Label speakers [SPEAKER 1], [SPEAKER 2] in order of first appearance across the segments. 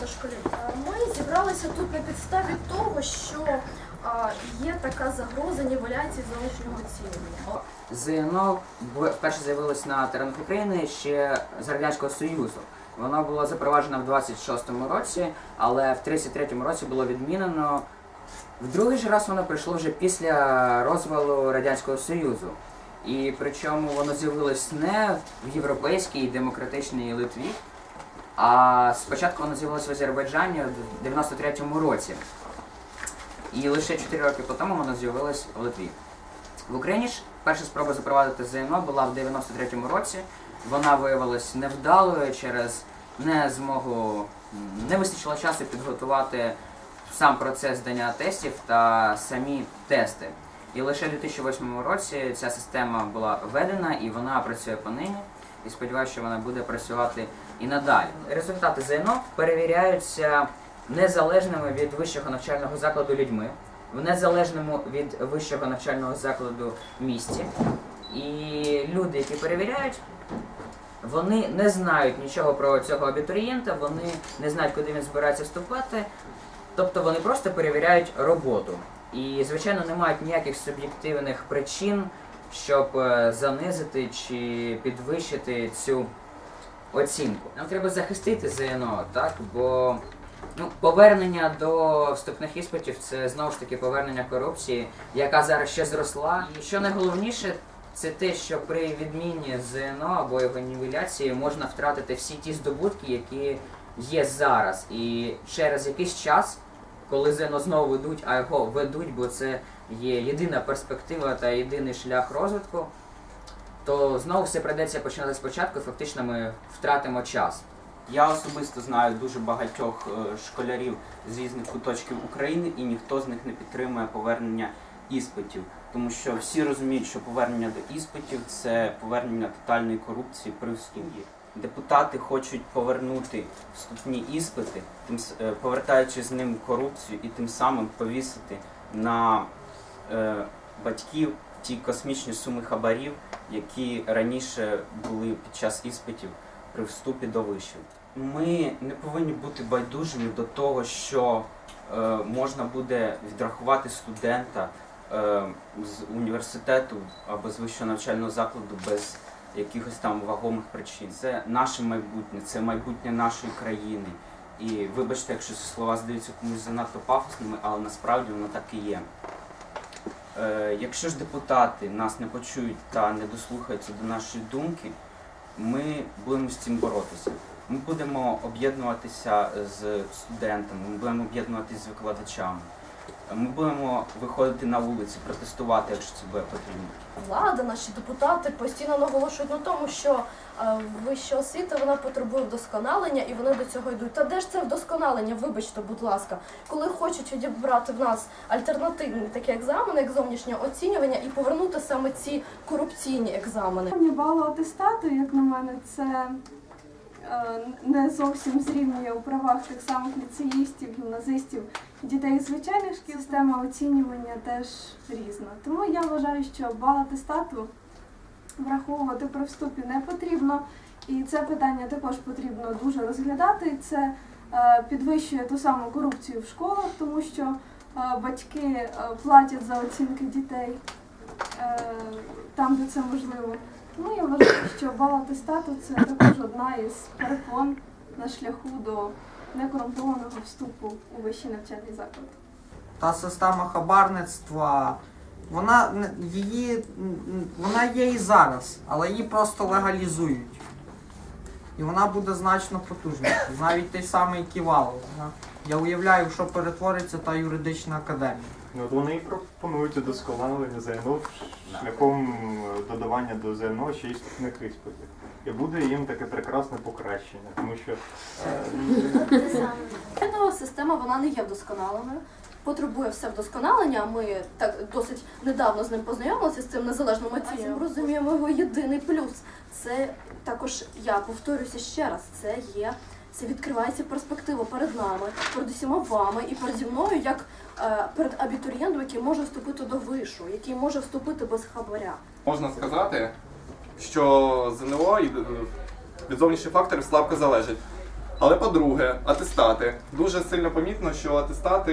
[SPEAKER 1] та школярів. Е, Ми зібралися тут на підставі того, що є така загроза нівеляції зовнішнього оцінювання.
[SPEAKER 2] ЗНО вперше з'явилось на теренах України ще з Радянського Союзу. Воно було запроваджено в 26-му році, але в 33-му році було відмінено. В другий же раз воно прийшло вже після розвалу Радянського Союзу. І причому воно з'явилось не в європейській демократичній Литві, а спочатку воно з'явилось в Азербайджані в 93-му році. І лише 4 роки по тому воно з'явилось в Литві. В Україні ж перша спроба запровадити ЗНО була в 93-му році. Вона виявилась невдалою через не змогу, не вистачило часу підготувати сам процес здання тестів та самі тести. І лише в 2008 році ця система була введена і вона працює понині. І сподіваюся, що вона буде працювати і надалі. Результати ЗНО перевіряються незалежними від вищого навчального закладу людьми в незалежному від вищого навчального закладу місті. І люди, які перевіряють, вони не знають нічого про цього абітурієнта, вони не знають, куди він збирається вступати. Тобто вони просто перевіряють роботу. І, звичайно, не мають ніяких суб'єктивних причин, щоб е, занизити чи підвищити цю оцінку. Нам треба захистити ЗНО, так? Бо Ну, повернення до вступних іспитів це знову ж таки повернення корупції, яка зараз ще зросла. І що найголовніше, це те, що при відміні ЗНО або його нівеляції можна втратити всі ті здобутки, які є зараз. І через якийсь час, коли ЗНО знову ведуть, а його ведуть, бо це є єдина перспектива та єдиний шлях розвитку, то знову все прийдеться починати спочатку, і фактично ми втратимо час.
[SPEAKER 3] Я особисто знаю дуже багатьох е, школярів з різних куточків України, і ніхто з них не підтримує повернення іспитів, тому що всі розуміють, що повернення до іспитів це повернення тотальної корупції при вступі. Депутати хочуть повернути вступні іспити, тим е, повертаючи з ним корупцію і тим самим повісити на е, батьків ті космічні суми хабарів, які раніше були під час іспитів при вступі до вишів. Ми не повинні бути байдужими до того, що е, можна буде відрахувати студента е, з університету або з вищого навчального закладу без якихось там вагомих причин. Це наше майбутнє, це майбутнє нашої країни. І вибачте, якщо ці слова здаються комусь занадто пафосними, але насправді воно так і є. Е, якщо ж депутати нас не почують та не дослухаються до нашої думки, ми будемо з цим боротися. Ми будемо об'єднуватися з студентами, ми будемо об'єднуватися з викладачами. Ми будемо виходити на вулиці, протестувати, якщо це буде потрібно.
[SPEAKER 1] Влада, наші депутати постійно наголошують на тому, що е, вища освіта вона потребує вдосконалення, і вони до цього йдуть. Та де ж це вдосконалення? Вибачте, будь ласка, коли хочуть відібрати в нас альтернативні такі екзамени, як зовнішнє оцінювання, і повернути саме ці корупційні екзамени.
[SPEAKER 4] Балу атестату, як на мене, це не зовсім зрівнює у правах тих самих ліцеїстів, гімназистів, дітей звичайних шкіл. Система оцінювання теж різна. Тому я вважаю, що бал атестату враховувати при вступі не потрібно. І це питання також потрібно дуже розглядати. Це е, підвищує ту саму корупцію в школах, тому що е, батьки е, платять за оцінки дітей е, там, де це можливо. Тому я вважаю, що бал атестату це також одна із перепон на шляху до некорумпованого вступу у вищий навчальний заклад.
[SPEAKER 5] та система хабарництва, вона її вона є і зараз, але її просто легалізують. І вона буде значно потужнішою. Навіть той самий Ківалов. да. Я уявляю, що перетвориться та юридична академія.
[SPEAKER 6] Ну, от вони і пропонують удосконалення ЗНО шляхом е, додавання до ЗНО ще й вступних іспитів. І буде їм таке прекрасне покращення, тому що е,
[SPEAKER 1] система вона не є вдосконаленою. Потребує все вдосконалення. Ми так досить недавно з ним познайомилися з цим незалежним оцінюванням. Розуміємо його єдиний плюс. Це також я повторюся ще раз. Це є відкривається перспектива перед нами, перед усіма вами і переді мною, як е, перед абітурієнтом, який може вступити до вишу, який може вступити без хабаря.
[SPEAKER 7] Можна сказати, що ЗНО і е, від зовнішніх факторів слабко залежить. Але по-друге, атестати. Дуже сильно помітно, що атестати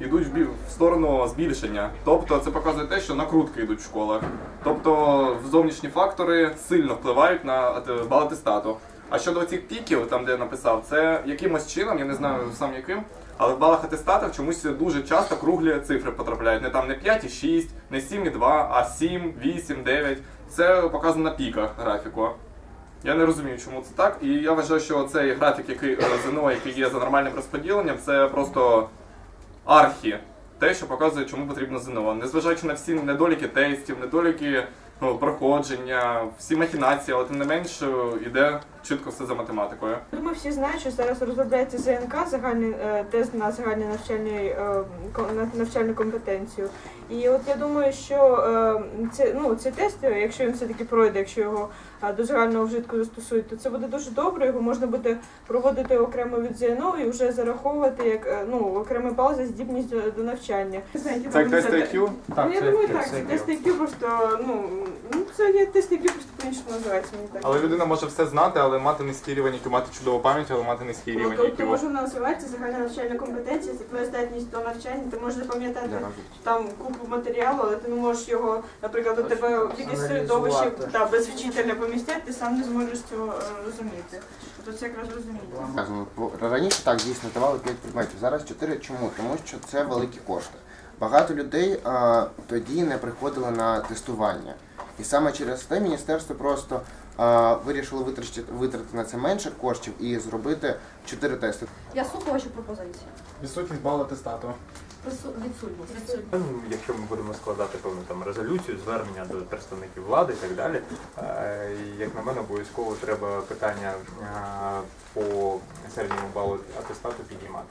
[SPEAKER 7] йдуть в сторону збільшення. Тобто це показує те, що накрутки йдуть в школах. Тобто зовнішні фактори сильно впливають на бал атестату. А щодо цих піків, там де я написав, це якимось чином, я не знаю сам яким, але в балах атестатів чомусь дуже часто круглі цифри потрапляють. Не там не 5,6, не 7,2, а 7, 8, 9. Це показано на піках графіку. Я не розумію, чому це так. І я вважаю, що цей графік, який е, ЗНО, який є за нормальним розподіленням, це просто архі. Те, що показує, чому потрібно ЗНО. Незважаючи на всі недоліки тестів, недоліки ну, проходження, всі махінації, але тим не менш е, іде чітко все за математикою.
[SPEAKER 8] Думаю, всі знають, що зараз розробляється ЗНК, загальний е, тест на загальну навчальний е, на навчальну компетенцію. І от я думаю, що е, це ну цей тест, е, якщо він все таки пройде, якщо його е, до загального вжитку застосують, то це буде дуже добре. Його можна буде проводити окремо від ЗНО і вже зараховувати як е, ну окремий бал за здібність до, до навчання.
[SPEAKER 7] Це як тест IQ?
[SPEAKER 8] Ну, я думаю, так, це тест IQ просто ну ну це є тест IQ, просто по-іншому називається мені так.
[SPEAKER 9] Але людина може все знати, але мати низький рівень IQ, мати чудову пам'ять, але мати низький
[SPEAKER 8] Ну,
[SPEAKER 9] рівень
[SPEAKER 8] то, тому
[SPEAKER 9] IQ.
[SPEAKER 8] що вона називається загальна навчальна компетенція, це твоя здатність до навчання, ти можеш запам'ятати там купу матеріалу, але ти не можеш його, наприклад, у тебе в якесь середовище та, без вчителя помістити, ти сам не зможеш цього е, розуміти. Тобто це якраз розуміти.
[SPEAKER 10] Сказано, бо Раніше так дійсно давали 5 предметів, зараз 4. Чому? Тому що це великі кошти. Багато людей а, тоді не приходили на тестування. І саме через те міністерство просто а, вирішило витрачити, витратити на це менше коштів і зробити 4 тести.
[SPEAKER 1] Я слухаю ваші пропозиції.
[SPEAKER 9] Відсутність балу атестату.
[SPEAKER 1] Прису- Відсутність.
[SPEAKER 6] Ну, Якщо ми будемо складати певну там резолюцію, звернення до представників влади і так далі, е, як на мене, обов'язково треба питання е, по середньому балу атестату піднімати.